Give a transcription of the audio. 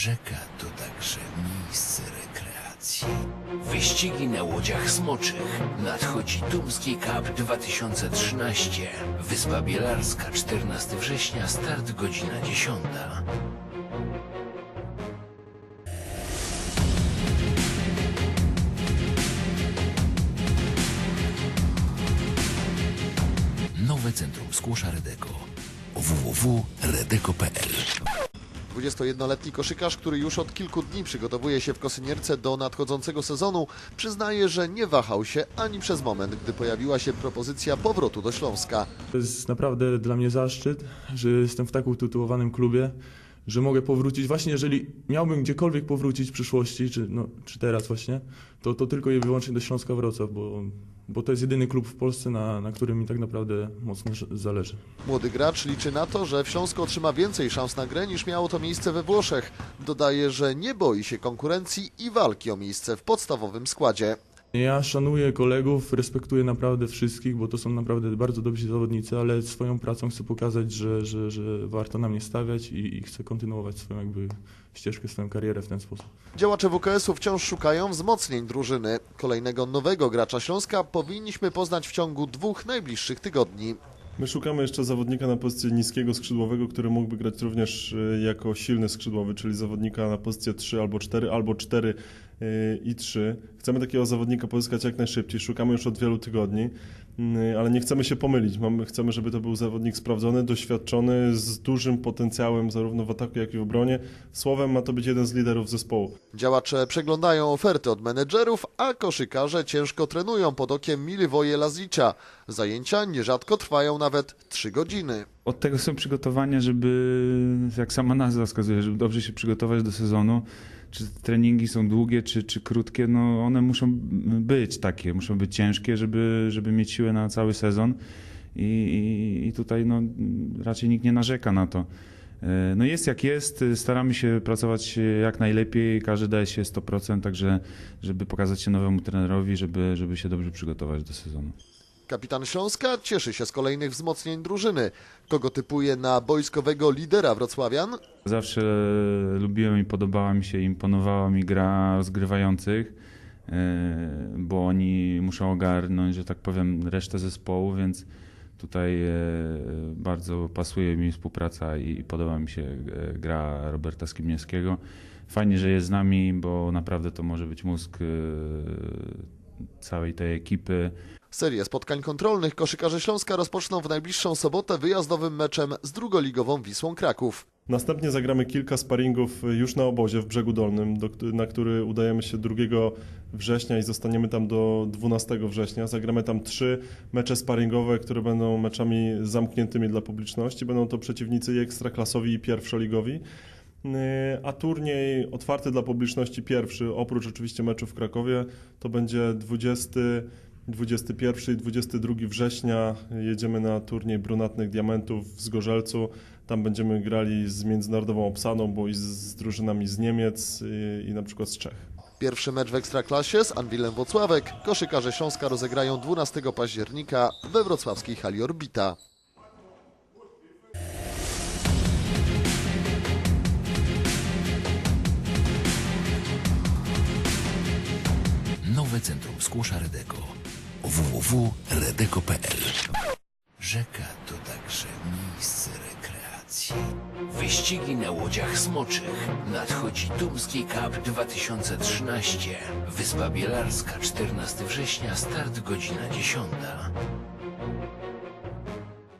Rzeka to także miejsce rekreacji. Wyścigi na łodziach smoczych. Nadchodzi Tumski Cup 2013. Wyspa Bielarska, 14 września, start godzina 10. Nowe Centrum Skłosza Redeko. www.redeko.pl 21-letni koszykarz, który już od kilku dni przygotowuje się w Kosynierce do nadchodzącego sezonu, przyznaje, że nie wahał się ani przez moment, gdy pojawiła się propozycja powrotu do Śląska. To jest naprawdę dla mnie zaszczyt, że jestem w tak utytułowanym klubie, że mogę powrócić. Właśnie jeżeli miałbym gdziekolwiek powrócić w przyszłości, czy, no, czy teraz właśnie, to, to tylko i wyłącznie do Śląska Wrocław, bo, bo to jest jedyny klub w Polsce, na, na którym mi tak naprawdę mocno zależy. Młody gracz liczy na to, że w Śląsku otrzyma więcej szans na grę niż miało to miejsce we Włoszech. Dodaje, że nie boi się konkurencji i walki o miejsce w podstawowym składzie. Ja szanuję kolegów, respektuję naprawdę wszystkich, bo to są naprawdę bardzo dobrzy zawodnicy, ale swoją pracą chcę pokazać, że, że, że warto na mnie stawiać i, i chcę kontynuować swoją jakby ścieżkę, swoją karierę w ten sposób. Działacze WKS-u wciąż szukają wzmocnień drużyny. Kolejnego nowego gracza Śląska powinniśmy poznać w ciągu dwóch najbliższych tygodni. My szukamy jeszcze zawodnika na pozycję niskiego skrzydłowego, który mógłby grać również e, jako silny skrzydłowy, czyli zawodnika na pozycję 3 albo 4, albo 4 e, i 3. Chcemy takiego zawodnika pozyskać jak najszybciej, szukamy już od wielu tygodni, mm, ale nie chcemy się pomylić. Mamy, chcemy, żeby to był zawodnik sprawdzony, doświadczony, z dużym potencjałem zarówno w ataku, jak i w obronie. Słowem ma to być jeden z liderów zespołu. Działacze przeglądają oferty od menedżerów, a koszykarze ciężko trenują pod okiem Milivoje Lazicza. Zajęcia nierzadko trwają nawet 3 godziny. Od tego są przygotowania, żeby, jak sama nazwa wskazuje, żeby dobrze się przygotować do sezonu. Czy treningi są długie, czy, czy krótkie, no one muszą być takie, muszą być ciężkie, żeby, żeby mieć siłę na cały sezon. I, i, i tutaj no, raczej nikt nie narzeka na to. E, No jest jak jest, staramy się pracować jak najlepiej, każdy daje się 100%, także żeby pokazać się nowemu trenerowi, żeby, żeby się dobrze przygotować do sezonu. Kapitan Śląska cieszy się z kolejnych wzmocnień drużyny. Kogo typuje na boiskowego lidera wrocławian? Zawsze lubiłem i podobała mi się, imponowała mi gra rozgrywających, e, bo oni muszą ogarnąć, że tak powiem, resztę zespołu, więc tutaj e, bardzo pasuje mi współpraca i podoba mi się e, gra Roberta Skibniewskiego. Fajnie, że jest z nami, bo naprawdę to może być mózg e, całej tej ekipy. Serię spotkań kontrolnych koszykarze Śląska rozpoczną w najbliższą sobotę wyjazdowym meczem z drugoligową Wisłą Kraków. Następnie zagramy kilka sparingów już na obozie w Brzegu Dolnym, do, na który udajemy się 2 września i zostaniemy tam do 12 września. Zagramy tam trzy mecze sparingowe, które będą meczami zamkniętymi dla publiczności. Będą to przeciwnicy i ekstraklasowi i pierwszoligowi. Yy, A turniej otwarty dla publiczności pierwszy, oprócz oczywiście meczu w Krakowie, to będzie 20, 21 i 22 września. Jedziemy na turniej brunatnych diamentów w Zgorzelcu. Tam będziemy grali z międzynarodową obsadą, bo i z, z drużynami z Niemiec i, i na przykład z Czech. Pierwszy mecz w Ekstraklasie z Anwilem Włocławek koszykarze Śląska rozegrają 12 października we wrocławskiej hali Orbita. Nowe Centrum Skłosza Redeko. www.redeko.pl Rzeka to także miejsce rekreacji. Wyścigi na łodziach smoczych. Nadchodzi Tumski Cup 2013. Wyspa Bielarska, 14 września, start godzina 10.